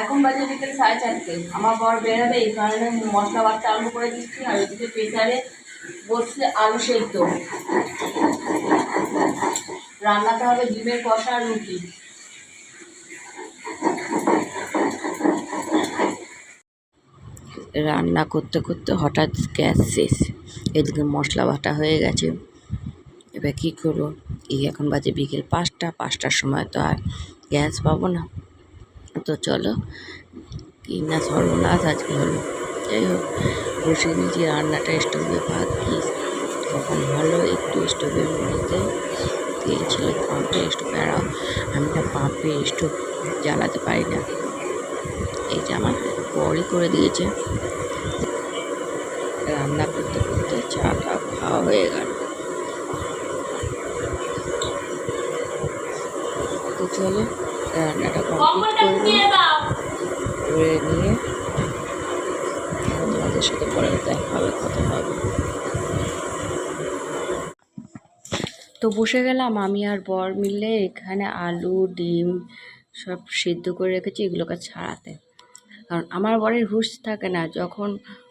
এখন বাজে বিকেল সাড়ে চারটে। আমার বর বেরোবে, এই কারণে মশলা বাটতে আরম্ভ করে দিচ্ছি, আর ওইদিকে প্রেসারে বসছে আলু সেদ্ধ। রান্নাতে হবে ডিমের কষা আর রুটি। রান্না করতে করতে হঠাৎ গ্যাস শেষ, এদিকে মশলা বাটা হয়ে গেছে। এবার কী করব? এই এখন বাজে বিকেল পাঁচটা, পাঁচটার সময় তো আর গ্যাস পাবো না। তো চলো, কি না সর্বনাশ আজকে হলো। যাই হোক, বসে নিয়েছি রান্নাটা স্টোভে ভাত কি কখন হলো একটু স্টোভের মধ্যে তেল ছিল পাম্পে স্টোভ, আর আমি না পাম্পে স্টোভ জ্বালাতে পারি না। এই যে আমার বড়ই করে দিয়েছে। রান্না করতে করতে চাটা খাওয়া হয়ে গেল। তো চলো রান্নাটা কমপ্লিট করে করে নিয়ে তোমাদের সাথে পরে দেখা হবে কথা হবে তো বসে গেলাম আমি আর বর মিলে এখানে আলু ডিম সব সিদ্ধ করে রেখেছি এগুলোকে ছাড়াতে। কারণ আমার বরের হুঁশ থাকে না। যখন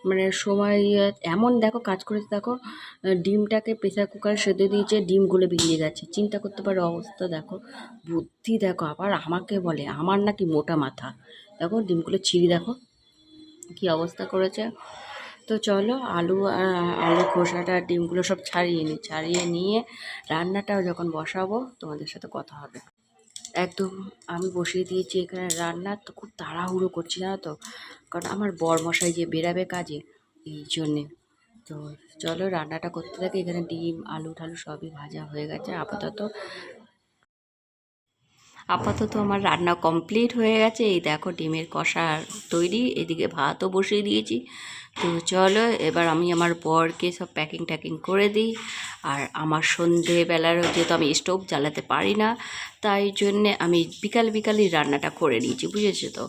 মানে সময় ইয়ে, এমন দেখো কাজ করেছে দেখো ডিমটাকে প্রেসার কুকারে সেদ্ধ দিয়েছে ডিমগুলো বেরিয়ে গেছে চিন্তা করতে পারো অবস্থা দেখো বুদ্ধি দেখো আবার আমাকে বলে আমার নাকি মোটা মাথা। দেখো ডিমগুলো ছিঁড়ি দেখো কী অবস্থা করেছে। তো চলো আলু আর আলু খোসাটা ডিমগুলো সব ছাড়িয়ে নিই ছাড়িয়ে নিয়ে রান্নাটাও যখন বসাবো তোমাদের সাথে কথা হবে। একদম আমি বসিয়ে দিয়েছি এখানে রান্না, তো খুব তাড়াহুড়ো করছি জানো তো? কারণ আমার বর মশাই যে বেরাবে কাজে, এই জন্যে। তো চলো রান্নাটা করতে থাকি, এখানে ডিম আলু ঠালু সবই ভাজা হয়ে গেছে, আপাতত আপাতত আমার রান্না কমপ্লিট হয়ে গেছে। এই দেখো ডিমের কষা তৈরি, এদিকে ভাতও বসিয়ে দিয়েছি। তো চলো, এবার আমি আমার বরকে সব প্যাকিং ট্যাকিং করে দিই। আর আমার সন্ধেবেলার যেহেতু আমি স্টোভ জ্বালাতে পারি না, তাই জন্যে আমি বিকাল বিকালই রান্নাটা করে নিয়েছি, বুঝেছ তো?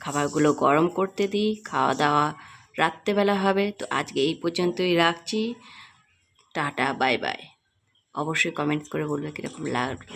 খাবারগুলো গরম করতে দিই, খাওয়া দাওয়া রাত্রেবেলা হবে। তো আজকে এই পর্যন্তই রাখছি। Tata, bye bye. অবশ্যই কমেন্টস করে বলবে কীরকম লাগল।